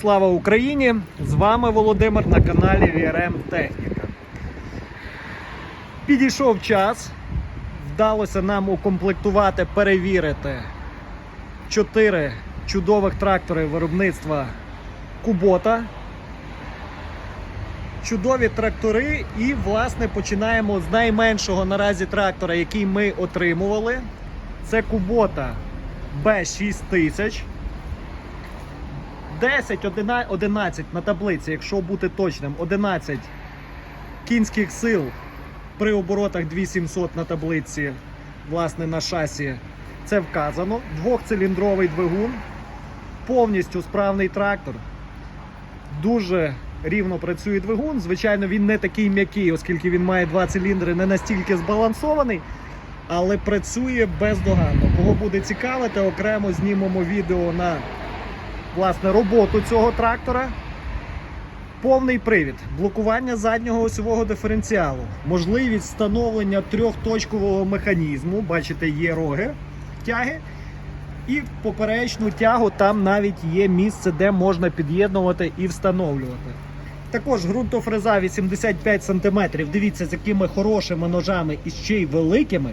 Слава Україні! З вами Володимир на каналі VRM Техніка. Підійшов час, вдалося нам укомплектувати, перевірити чотири чудових трактори виробництва Кубота. Чудові трактори, і, власне, починаємо з найменшого наразі трактора, який ми отримували. Це Кубота B6000. 10, 11, 11 на таблиці, якщо бути точним, 11 кінських сил при оборотах 2700 на таблиці, власне, на шасі це вказано. Двохциліндровий двигун, повністю справний трактор. Дуже рівно працює двигун. Звичайно, він не такий м'який, оскільки він має два циліндри, не настільки збалансований, але працює бездоганно. Кого буде цікавити, окремо знімемо відео на власне роботу цього трактора. Повний привід, блокування заднього осьового диференціалу, можливість встановлення трьохточкового механізму. Бачите, є роги тяги. І поперечну тягу там навіть є місце, де можна під'єднувати і встановлювати. Також ґрунтофреза 85 см. Дивіться, з якими хорошими ножами і ще й великими.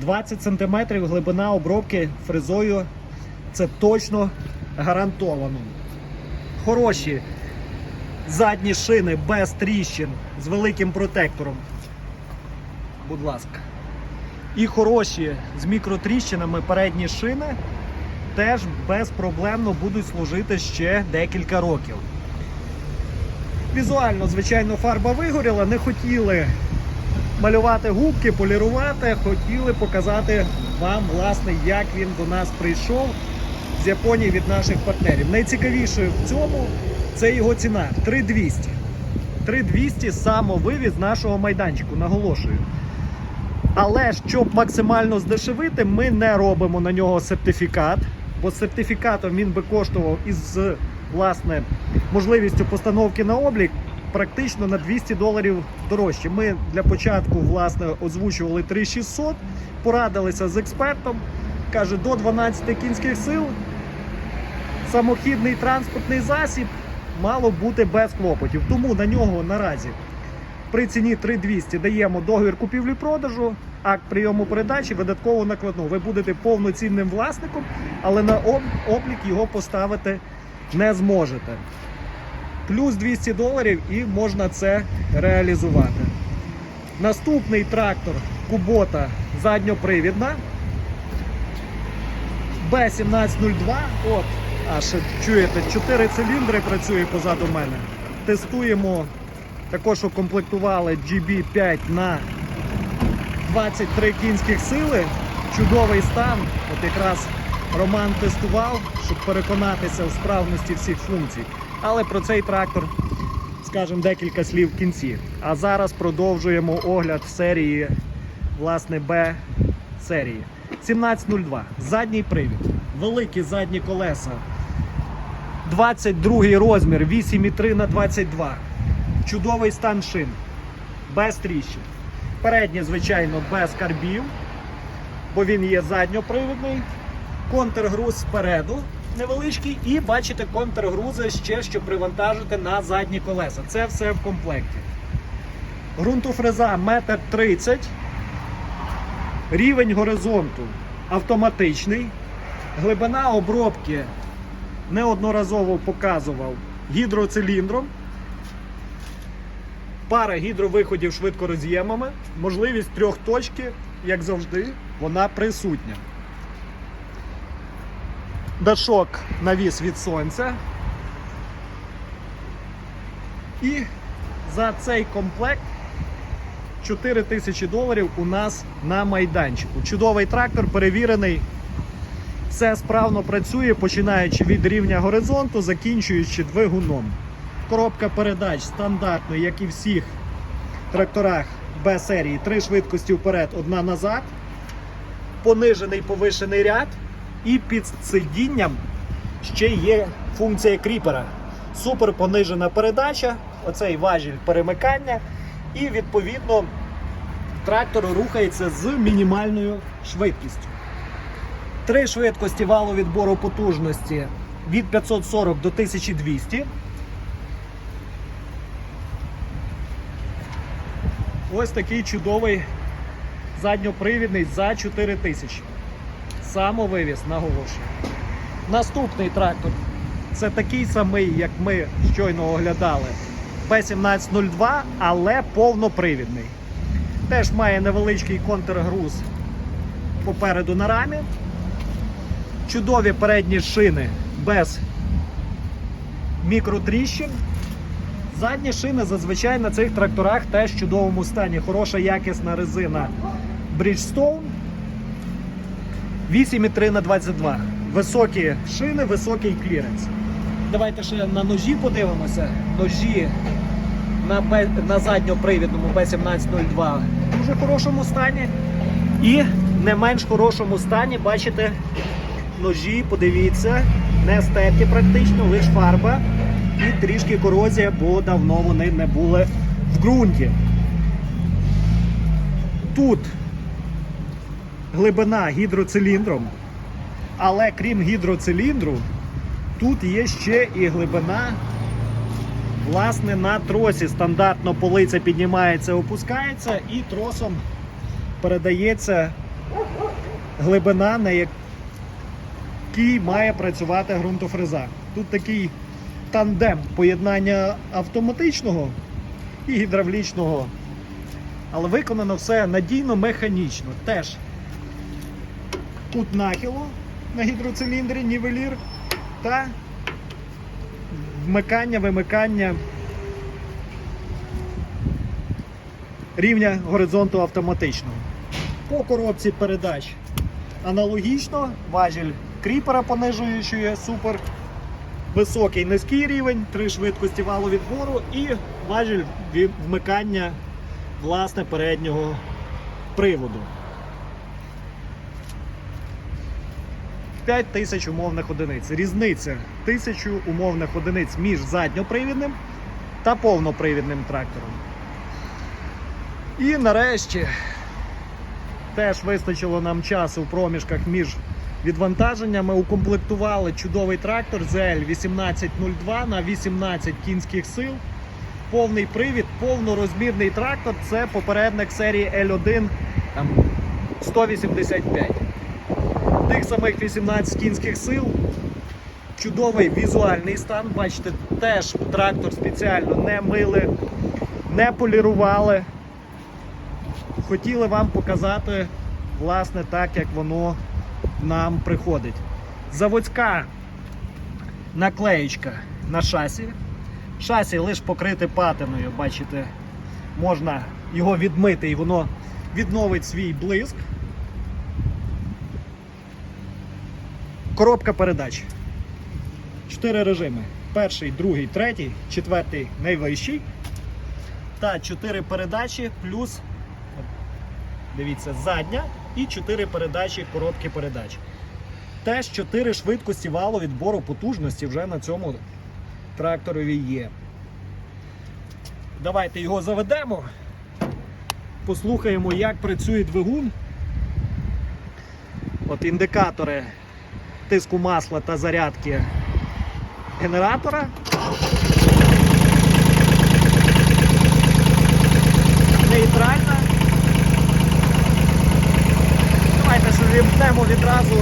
20 см глибина обробки фрезою. Це точно гарантовано. Хороші задні шини без тріщин з великим протектором. Будь ласка. І хороші з мікротріщинами передні шини теж безпроблемно будуть служити ще декілька років. Візуально, звичайно, фарба вигоріла, не хотіли малювати губки, полірувати, хотіли показати вам, власне, як він до нас прийшов з Японії від наших партнерів. Найцікавіше в цьому це його ціна 3200. 3200 самовивіз нашого майданчику, наголошую. Але щоб максимально здешевити, ми не робимо на нього сертифікат, бо сертифікатом він би коштував із власне можливістю постановки на облік практично на 200 доларів дорожче. Ми для початку власне озвучували 3600, порадилися з експертом. Каже, до 12 кінських сил самохідний транспортний засіб мало бути без клопотів. Тому на нього наразі при ціні 3200 даємо договір купівлі-продажу, акт прийому передачі, видаткову накладну. Ви будете повноцінним власником, але на облік його поставити не зможете. Плюс 200 доларів і можна це реалізувати. Наступний трактор Кубота задньопривідна. Б1702. От, аж чуєте, 4 циліндри працює позаду мене. Тестуємо. Також укомплектували GB5 на 23 кінських сили. Чудовий стан. От якраз Роман тестував, щоб переконатися в справності всіх функцій. Але про цей трактор скажемо декілька слів в кінці. А зараз продовжуємо огляд серії власне Б серії. 1702. Задній привід. Великі задні колеса. 22 розмір, 8,3 на 22. Чудовий стан шин. Без тріщин. Переднє, звичайно, без карбів, бо він є задньопривідний. Контргруз спереду невеличкий, і бачите, контргрузи ще, щоб привантажити на задні колеса. Це все в комплекті. Ґрунтофреза 1,30 м. Рівень горизонту автоматичний. Глибина обробки неодноразово показував гідроциліндром. Пара гідровиходів швидкороз'ємами. Можливість трьох точки, як завжди, вона присутня. Дашок навіс від сонця. І за цей комплект 4 тисячі доларів у нас на майданчику. Чудовий трактор, перевірений. Все справно працює, починаючи від рівня горизонту, закінчуючи двигуном. Коробка передач стандартна, як і всіх тракторах Б серії. Три швидкості вперед, одна назад. Понижений повишений ряд. І під сидінням ще є функція кріпера. Супер понижена передача, оцей важіль перемикання. І відповідно трактор рухається з мінімальною швидкістю. Три швидкості валу відбору потужності від 540 до 1200. Ось такий чудовий задньопривідний за 4 тисячі. Самовивіз, наголошую. Наступний трактор це такий самий, як ми щойно оглядали. P1702, але повнопривідний. Теж має невеличкий контргруз попереду на рамі. Чудові передні шини без мікротріщин. Задні шини зазвичай на цих тракторах теж в чудовому стані. Хороша якісна резина Bridgestone 8,3 на 22. Високі шини, високий кліренс. Давайте ще на ножі подивимося. Ножі на, Б- на задньопривідному B1702 в дуже хорошому стані. І не менш хорошому стані, бачите, ножі, подивіться, не стерті практично, лише фарба і трішки корозія, бо давно вони не були в ґрунті. Тут глибина гідроциліндром, але крім гідроциліндру, тут є ще і глибина власне на тросі. Стандартно полиця піднімається, опускається і тросом передається глибина, на якій має працювати ґрунтофреза. Тут такий тандем поєднання автоматичного і гідравлічного. Але виконано все надійно механічно. Теж кут нахилу на гідроциліндрі, нівелір та вмикання, вимикання рівня горизонту автоматичного. По коробці передач аналогічно, важіль кріпера понижуючої супер високий низький рівень, три швидкості валовідбору і важіль вмикання власне переднього приводу. 5 тисяч умовних одиниць. Різниця тисячу умовних одиниць між задньопривідним та повнопривідним трактором. І нарешті теж вистачило нам часу в проміжках між відвантаженнями. Укомплектували чудовий трактор ZL 1802 на 18 кінських сил. Повний привід, повнорозмірний трактор. Це попередник серії L1 там, 185. Тих самих 18 кінських сил. Чудовий візуальний стан. Бачите, теж трактор спеціально не мили, не полірували. Хотіли вам показати, власне, так, як воно нам приходить. Заводська наклеєчка на шасі. Шасі лише покрите патиною, бачите, можна його відмити і воно відновить свій блиск. Коробка передач. Чотири режими. Перший, другий, третій, четвертий найвищий. Та чотири передачі плюс, дивіться, задня і чотири передачі коробки передач. Теж чотири швидкості валу відбору потужності вже на цьому тракторові є. Давайте його заведемо. Послухаємо, як працює двигун. От індикатори тиску масла та зарядки генератора. Нейтральна. Давайте що вімкнемо відразу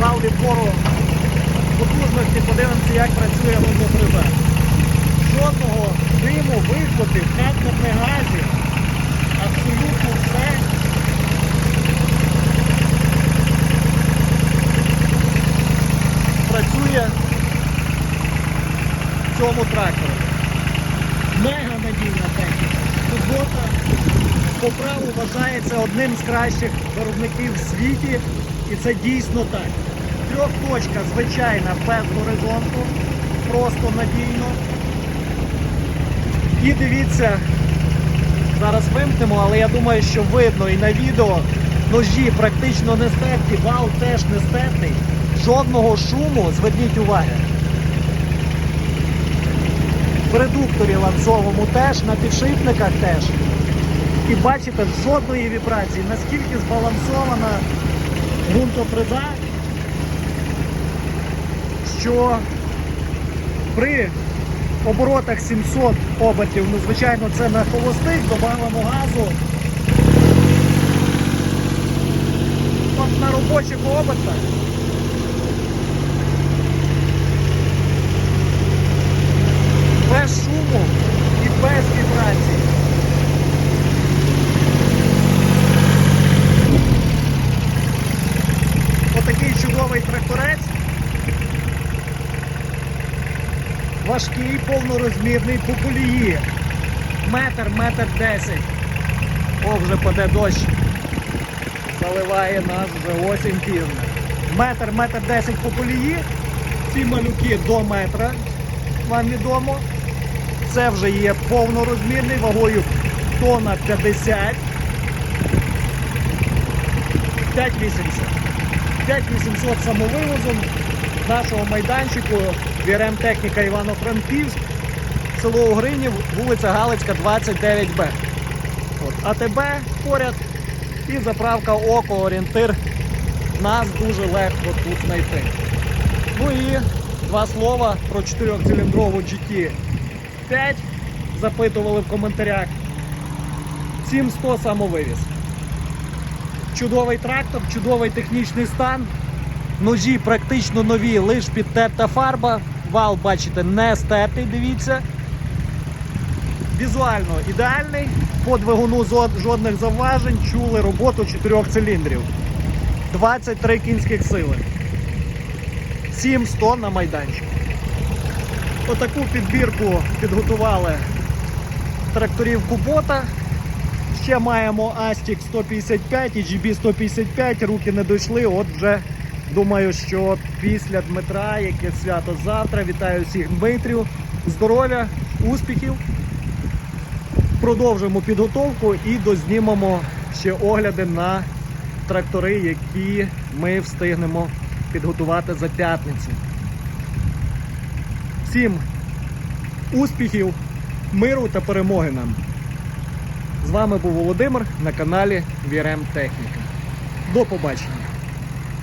вал відбору потужності, подивимося, як працює луноприза. Жодного диму, вихлопів, кадерних газів. Абсолютно все працює в цьому тракторі. Мега надійна техніка. По праву вважається одним з кращих виробників в світі. І це дійсно так. Трьохточка звичайна без горизонту. Просто надійно. І дивіться, зараз вимкнемо, але я думаю, що видно і на відео ножі практично не стерті, вал теж не. Жодного шуму, зверніть увагу. В редукторі ланцовому теж, на підшипниках теж. І бачите, жодної вібрації, наскільки збалансована ґрунтоприда, що при оборотах 700 обертів, ну звичайно, це на холостих, додамо газу. От на робочих обертах. Без шуму і без вібрацій. Отакий чудовий. Важкий, повнорозмірний по колії. Метр, метр десять. О, вже паде дощ. Заливає нас вже осінь пізна. Метр, метр десять по колії. Ці малюки до метра. Вам відомо. Це вже є повнорозмірний вагою тонна 50. 5800. 5800 самовивозом нашого майданчику ВРМ Техніка Івано-Франківськ, село Угринів, вулиця Галицька, 29Б. От, АТБ поряд і заправка Око Орієнтир. Нас дуже легко тут знайти. Ну і два слова про 4-циліндрову GT5 запитували в коментарях. 7100 самовивіз. Чудовий трактор, чудовий технічний стан. Ножі практично нові, лиш підтерта фарба. Вал, бачите, не стертий, дивіться. Візуально ідеальний. По двигуну жодних заважень. Чули роботу чотирьох циліндрів. 23 кінських сили. 700 на майданчик. Отаку підбірку підготували тракторів Кубота. Ще маємо Астік 155 і GB 155, руки не дійшли. От вже думаю, що після Дмитра, яке свято завтра, вітаю всіх Дмитрів. Здоров'я, успіхів. Продовжимо підготовку і дознімемо ще огляди на трактори, які ми встигнемо підготувати за п'ятницю. Всім успіхів, миру та перемоги нам! З вами був Володимир на каналі VRM Техніка. До побачення!